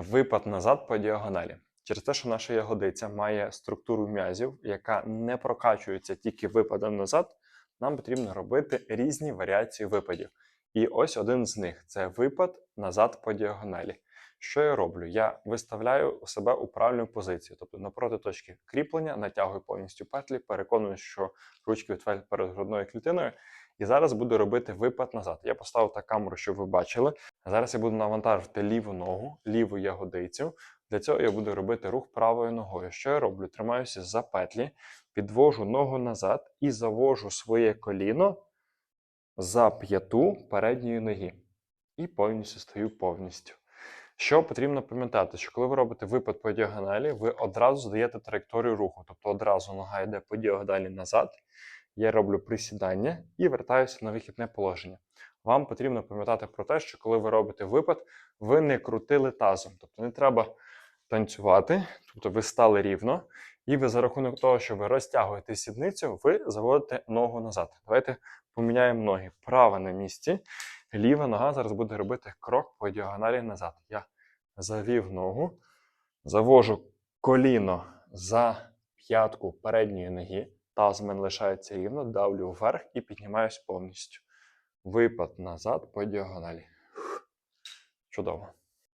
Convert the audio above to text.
Випад назад по діагоналі. Через те, що наша ягодиця має структуру м'язів, яка не прокачується тільки випадом назад, нам потрібно робити різні варіації випадів. І ось один з них це випад назад по діагоналі. Що я роблю? Я виставляю себе у правильну позицію, тобто напроти точки кріплення, натягую повністю петлі, переконуюсь, що ручки відвель перед грудною клітиною. І зараз буду робити випад назад. Я поставив так камеру, щоб ви бачили. Зараз я буду навантажувати ліву ногу, ліву ягодицю. Для цього я буду робити рух правою ногою. Що я роблю? Тримаюся за петлі, підвожу ногу назад і завожу своє коліно за п'яту передньої ноги. І повністю стою повністю. Що потрібно пам'ятати, що коли ви робите випад по діагоналі, ви одразу задаєте траєкторію руху, тобто одразу нога йде по діагоналі назад. Я роблю присідання і вертаюся на вихідне положення. Вам потрібно пам'ятати про те, що коли ви робите випад, ви не крутили тазом, тобто не треба танцювати, тобто ви стали рівно, і ви за рахунок того, що ви розтягуєте сідницю, ви заводите ногу назад. Давайте поміняємо ноги. Права на місці, ліва нога зараз буде робити крок по діагоналі назад. Я завів ногу, завожу коліно за п'ятку передньої ноги, таз в мене лишається рівно, давлю вверх і піднімаюсь повністю. Випад назад по діагоналі. Чудово.